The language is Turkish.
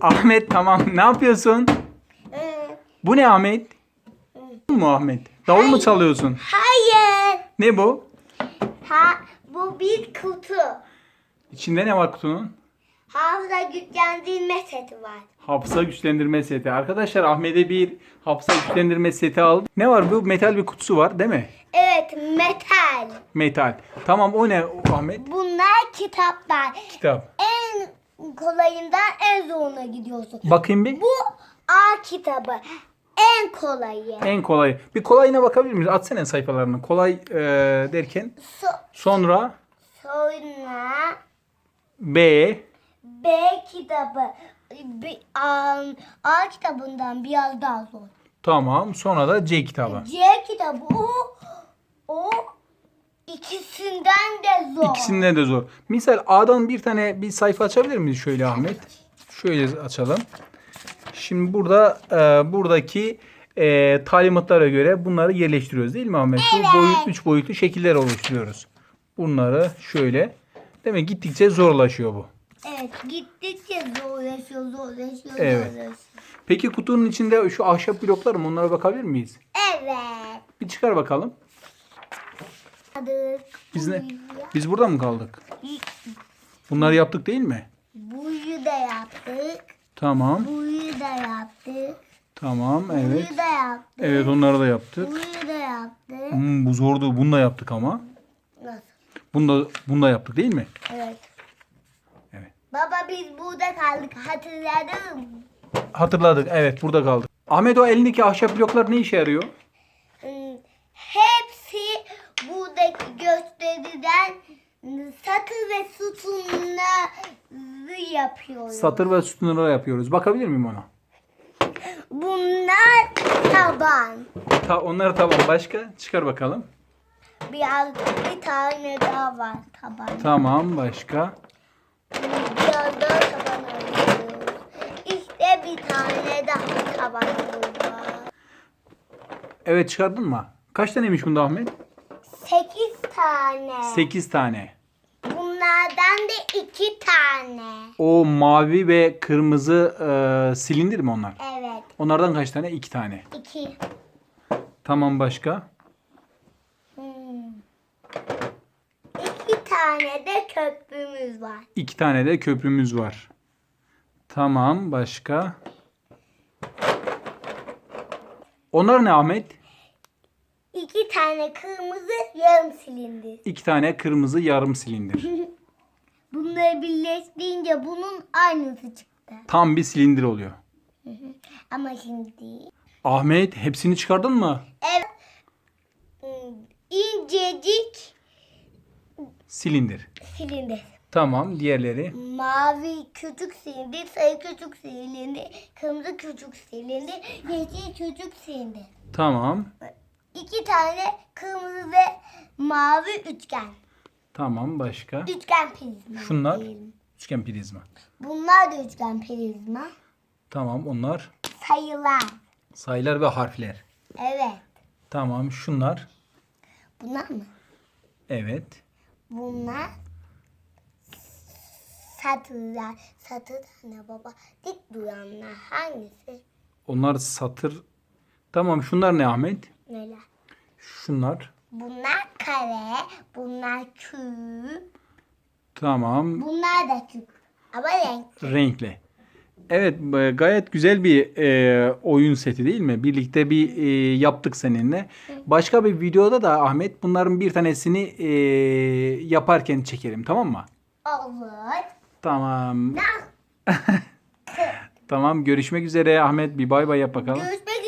Ahmet tamam. Ne yapıyorsun? Ee, Bu ne Ahmet? Bu mu Ahmet? Davul mu çalıyorsun? Hayır. Ne bu? Ha, bu bir kutu. İçinde ne var kutunun? Hafıza güçlendirme seti var. Hafıza güçlendirme seti. Arkadaşlar Ahmet'e bir hafıza güçlendirme seti aldım. Ne var bu? Metal bir kutusu var değil mi? Evet, metal. Metal. Tamam o ne Ahmet? Bunlar kitaplar. Kitap. En kolayından en zoruna gidiyorsun. Bakayım bir. Bu A kitabı. En kolayı. En kolay. Bir kolayına bakabilir miyiz? Atsana sayfalarını. Kolay e, derken. So- Sonra sonra B. B kitabı. B- A, A kitabından biraz daha zor. Tamam. Sonra da C kitabı. C kitabı o, o ikisinden de zor. İkisinden de zor. Misal A'dan bir tane bir sayfa açabilir miyiz şöyle Ahmet? Şöyle açalım. Şimdi burada e, buradaki e, talimatlara göre bunları yerleştiriyoruz değil mi Ahmet? Bu boyut, üç boyutlu şekiller oluşturuyoruz. Bunları şöyle. Demek gittikçe zorlaşıyor bu. Evet gittikçe zorlaşıyor zorlaşıyor Evet. zorlaşıyor. Peki kutunun içinde şu ahşap bloklar mı? Onlara bakabilir miyiz? Evet. Bir çıkar bakalım. Biz ne? Biz burada mı kaldık? Bunları yaptık değil mi? Buyu da yaptık. Tamam. Buyu da yaptık. Tamam. Evet. Buyu da yaptık. Evet onları da yaptık. Buyu da yaptık. Hmm, bu zordu. Bunu da yaptık ama. Nasıl? Bunu da, bunu da yaptık değil mi? Evet. Evet. Baba biz burada kaldık hatırladın mı? Hatırladık. Evet burada kaldık. Ahmet o elindeki ahşap bloklar ne işe yarıyor? Hmm, Hepsi buradaki gösterilen satır ve sütunları yapıyoruz. Satır ve sütunları yapıyoruz. Bakabilir miyim ona? Bunlar taban. Ta, onları tamam. Başka? Çıkar bakalım. Biraz bir tane daha var taban. Tamam. Başka? Biraz daha taban alıyoruz. İşte bir tane daha tabanımız var. Evet çıkardın mı? Kaç taneymiş bunda Ahmet? Sekiz tane. 8 tane. Bunlardan da iki tane. O mavi ve kırmızı e, silindir mi onlar? Evet. Onlardan kaç tane? 2 tane. iki. Tamam başka? Hmm. İki tane de köprümüz var. 2 tane de köprümüz var. Tamam başka? Onlar ne Ahmet? İki tane kırmızı yarım silindir. 2 tane kırmızı yarım silindir. Bunları birleştirince bunun aynısı çıktı. Tam bir silindir oluyor. Ama şimdi. Ahmet hepsini çıkardın mı? Evet. Hmm, İncecik Silindir. silindir. Tamam diğerleri. Mavi küçük silindir, sarı küçük silindir, kırmızı küçük silindir, yeşil küçük silindir. Tamam. İki tane kırmızı ve mavi üçgen. Tamam başka. Üçgen prizma. Şunlar diyelim. üçgen prizma. Bunlar da üçgen prizma. Tamam onlar Sayılar. sayılar ve harfler. Evet. Tamam şunlar. Bunlar mı? Evet. Bunlar satırlar. Satır ne baba? Dik duranlar hangisi? Onlar satır. Tamam şunlar ne Ahmet? Neler? Şunlar. Bunlar kare, bunlar küp, Tamam. bunlar da küp. Ama renk. Renkli. Evet e, gayet güzel bir e, oyun seti değil mi? Birlikte bir e, yaptık seninle. Başka bir videoda da Ahmet bunların bir tanesini e, yaparken çekelim tamam mı? Olur. Tamam. Tamam görüşmek üzere Ahmet bir bay bay yap bakalım. Görüşmek